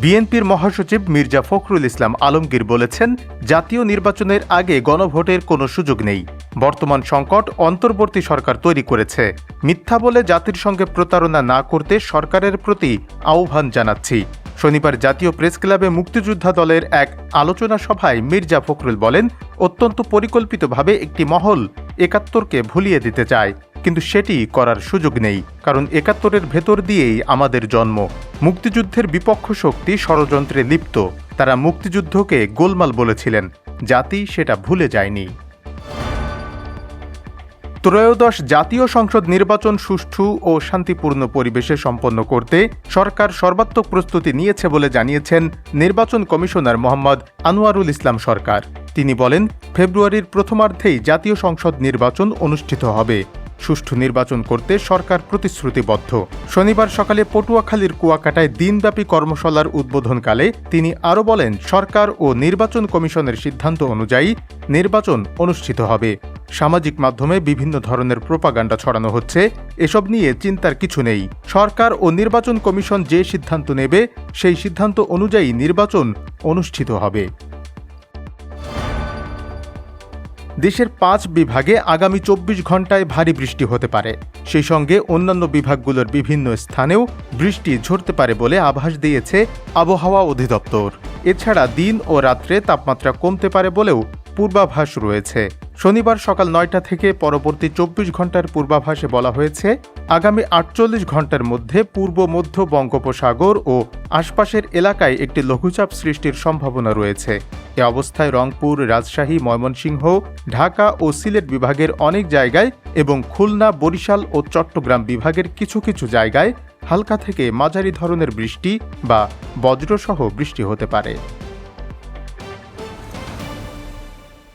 বিএনপির মহাসচিব মির্জা ফখরুল ইসলাম আলমগীর বলেছেন, জাতীয় নির্বাচনের আগে গণভোটের কোনো সুযোগ নেই। বর্তমান সংকট অন্তর্বর্তী সরকার তৈরি করেছে। মিথ্যা বলে জাতির সঙ্গে প্রতারণা না করতে সরকারের প্রতি আহ্বান জানাচ্ছি। শনিবার জাতীয় প্রেস ক্লাবে মুক্তিযোদ্ধা দলের এক আলোচনা সভায় মির্জা ফখরুল বলেন, অত্যন্ত পরিকল্পিতভাবে একটি মহল একাত্তরকে ভুলিয়ে দিতে চায়। কিন্তু সেটি করার সুযোগ নেই, কারণ একাত্তরের ভেতর দিয়েই আমাদের জন্ম। মুক্তিযুদ্ধের বিপক্ষ শক্তি ষড়যন্ত্রে লিপ্ত। তারা মুক্তিযুদ্ধকে গোলমাল বলেছিলেন, জাতি সেটা ভুলে যায়নি। ত্রয়োদশ জাতীয় সংসদ নির্বাচন সুষ্ঠু ও শান্তিপূর্ণ পরিবেশে সম্পন্ন করতে সরকার সর্বাত্মক প্রস্তুতি নিয়েছে বলে জানিয়েছেন নির্বাচন কমিশনার মোহাম্মদ আনোয়ারুল ইসলাম সরকার। তিনি বলেন, ফেব্রুয়ারির প্রথমার্ধেই জাতীয় সংসদ নির্বাচন অনুষ্ঠিত হবে। সুষ্ঠু নির্বাচন করতে সরকার প্রতিশ্রুতিবদ্ধ। শনিবার সকালে পটুয়াখালীর কুয়াকাটায় দিনব্যাপী কর্মশালার উদ্বোধনকালে তিনি আরও বলেন, সরকার ও নির্বাচন কমিশনের সিদ্ধান্ত অনুযায়ী নির্বাচন অনুষ্ঠিত হবে। সামাজিক মাধ্যমে বিভিন্ন ধরনের প্রোপাগান্ডা ছড়ানো হচ্ছে, এসব নিয়ে চিন্তার কিছু নেই। সরকার ও নির্বাচন কমিশন যে সিদ্ধান্ত নেবে, সেই সিদ্ধান্ত অনুযায়ী নির্বাচন অনুষ্ঠিত হবে। দেশের পাঁচ বিভাগে আগামী চব্বিশ ঘন্টায় ভারী বৃষ্টি হতে পারে। সেই সঙ্গে অন্যান্য বিভাগগুলোর বিভিন্ন স্থানেও বৃষ্টি ঝরতে পারে বলে আভাস দিয়েছে আবহাওয়া অধিদপ্তর। এছাড়া দিন ও রাত্রে তাপমাত্রা কমতে পারে বলেও পূর্বাভাস রয়েছে। শনিবার সকাল নয়টা থেকে পরবর্তী চব্বিশ ঘণ্টার পূর্বাভাসে বলা হয়েছে, আগামী আটচল্লিশ ঘণ্টার মধ্যে পূর্ব মধ্য বঙ্গোপসাগর ও আশপাশের এলাকায় একটি লঘুচাপ সৃষ্টির সম্ভাবনা রয়েছে। এ অবস্থায় রংপুর, রাজশাহী, ময়মনসিংহ, ঢাকা ও সিলেট বিভাগের অনেক জায়গায় এবং খুলনা, বরিশাল ও চট্টগ্রাম বিভাগের কিছু কিছু জায়গায় হালকা থেকে মাঝারি ধরনের বৃষ্টি বা বজ্রসহ বৃষ্টি হতে পারে।